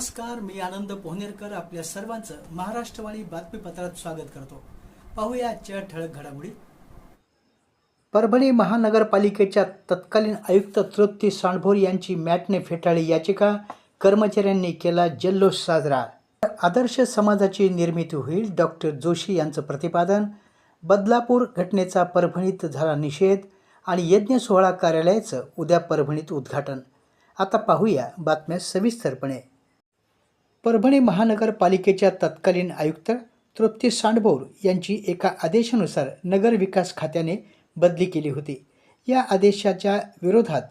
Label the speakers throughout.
Speaker 1: नमस्कार मी आनंद पोहनेरकर आपल्या सर्वांचं महाराष्ट्रवाणी बातमीपत्रात स्वागत करतो. पाहूया आजच्या ठळक घडामोडी. परभणी महानगरपालिकेच्या तत्कालीन आयुक्त तृप्ती सांडभोर यांची मॅटने फेटाळी याचिका कर्मचाऱ्यांनी केला जल्लोष साजरा. आदर्श समाजाची निर्मिती होईल डॉक्टर जोशी यांचं प्रतिपादन. बदलापूर घटनेचा परभणीत झाला निषेध आणि यज्ञ सोहळा कार्यालयाचं उद्या परभणीत उद्घाटन. आता पाहूया बातम्या सविस्तरपणे. परभणी महानगरपालिकेच्या तत्कालीन आयुक्त तृप्ती सांडभोर यांची एका आदेशानुसार नगर विकास खात्याने बदली केली होती. या आदेशाच्या विरोधात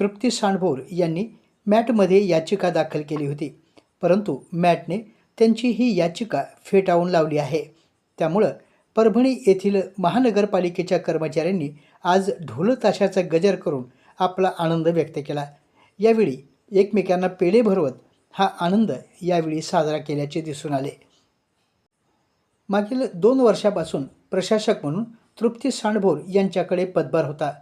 Speaker 1: तृप्ती सांडभोर यांनी मॅटमध्ये याचिका दाखल केली होती. परंतु मॅटने त्यांची ही याचिका फेटाळून लावली आहे. त्यामुळं परभणी येथील महानगरपालिकेच्या कर्मचाऱ्यांनी आज ढोलताशाचा गजर करून आपला आनंद व्यक्त केला. यावेळी एकमेकांना पेढे भरवत हा आनंद यावेळी साजरा केल्याचे दिसून आले. मागील दोन वर्षापासून प्रशासक म्हणून तृप्ती सांडभोर यांच्याकडे पदभार होता.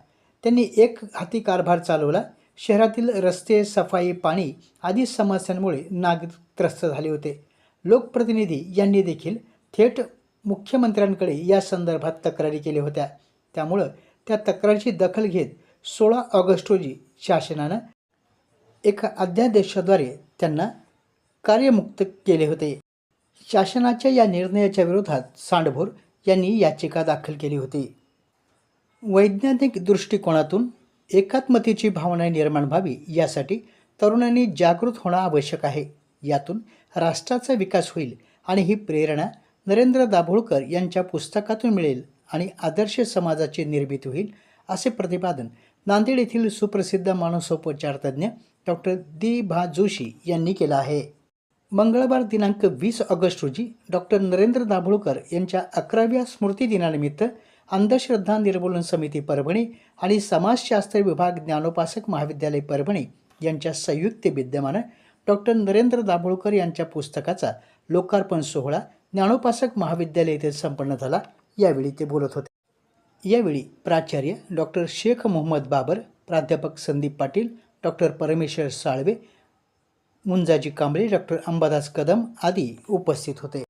Speaker 1: त्यांनी एक हाती कारभार चालवला शहरातील रस्ते सफाई पाणी आदी समस्यांमुळे नागरिक त्रस्त झाले होते. लोकप्रतिनिधी यांनी देखील थेट मुख्यमंत्र्यांकडे या संदर्भात तक्रारी केल्या होत्या. त्यामुळं त्या तक्रारीची दखल घेत सोळा ऑगस्ट रोजी शासनानं एका अध्यादेशाद्वारे त्यांना कार्यमुक्त केले होते. शासनाच्या या निर्णयाच्या विरोधात सांडभोर यांनी याचिका दाखल केली होती. वैज्ञानिक दृष्टिकोनातून एकात्मतेची भावना निर्माण व्हावी यासाठी तरुणांनी जागृत होणं आवश्यक आहे. यातून राष्ट्राचा विकास होईल आणि ही प्रेरणा नरेंद्र दाभोळकर यांच्या पुस्तकातून मिळेल आणि आदर्श समाजाची निर्मिती होईल असे प्रतिपादन नांदेड येथील सुप्रसिद्ध मानसोपचारतज्ञ डॉक्टर दी भा जोशी यांनी केलं आहे. मंगळवार दिनांक वीस ऑगस्ट रोजी डॉक्टर नरेंद्र दाभोळकर यांच्या अकराव्या स्मृतिदिनानिमित्त अंधश्रद्धा निर्मूलन समिती परभणी आणि समाजशास्त्र विभाग ज्ञानोपासक महाविद्यालय परभणी यांच्या संयुक्त विद्यमानं डॉक्टर नरेंद्र दाभोळकर यांच्या पुस्तकाचा लोकार्पण सोहळा ज्ञानोपासक महाविद्यालय येथे संपन्न झाला. यावेळी ते बोलत होते. यावेळी प्राचार्य डॉक्टर शेख मोहम्मद बाबर प्राध्यापक संदीप पाटील डॉक्टर परमेश्वर साळवे मुंजाजी कांबळे डॉक्टर अंबादास कदम आदी उपस्थित होते.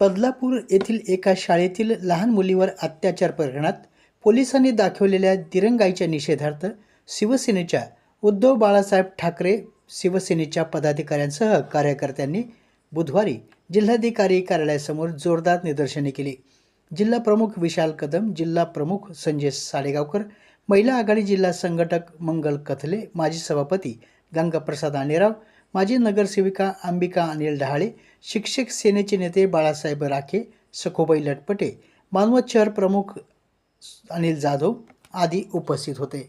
Speaker 1: बदलापूर येथील एका शाळेतील लहान मुलीवर अत्याचार प्रकरणात पोलिसांनी दाखवलेल्या दिरंगाईच्या निषेधार्थ शिवसेनेच्या उद्धव बाळासाहेब ठाकरे शिवसेनेच्या पदाधिकाऱ्यांसह कार्यकर्त्यांनी बुधवारी जिल्हाधिकारी कार्यालयासमोर जोरदार निदर्शने केली. जिल्हा प्रमुख विशाल कदम जिल्हा प्रमुख संजय साडेगावकर महिला आघाडी जिल्हा संघटक मंगल कथले माजी सभापती गंगाप्रसाद आनेराव माजी नगरसेविका अंबिका अनिल डहाळे शिक्षक सेनेचे नेते बाळासाहेब राखे सखोबाई लटपटे मानवत शहर प्रमुख अनिल जाधव आदी उपस्थित होते.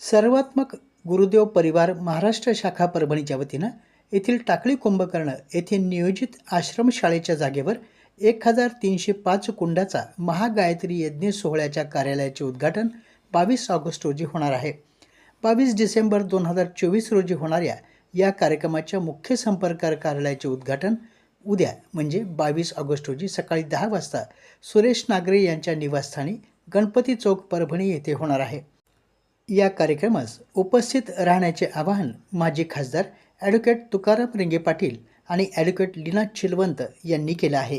Speaker 1: सर्वात्मक गुरुदेव परिवार महाराष्ट्र शाखा परभणीच्या वतीनं येथील टाकळी कुंभकर्ण येथे नियोजित आश्रमशाळेच्या जागेवर एक हजार तीनशे पाच कुंडाचा महागायत्री यज्ञ सोहळ्याच्या कार्यालयाचे उद्घाटन बावीस ऑगस्ट रोजी होणार आहे. बावीस डिसेंबर दोन हजार चोवीस रोजी होणाऱ्या या कार्यक्रमाच्या मुख्य संपर्क कार्यालयाचे उद्घाटन उद्या म्हणजे बावीस ऑगस्ट रोजी सकाळी दहा वाजता सुरेश नागरे यांच्या निवासस्थानी गणपती चौक परभणी येथे होणार आहे. या कार्यक्रमास उपस्थित राहण्याचे आवाहन माजी खासदार ॲडव्होकेट तुकाराम रिंगे पाटील आणि ॲडव्होकेट लीना चिलवंत यांनी केलं आहे.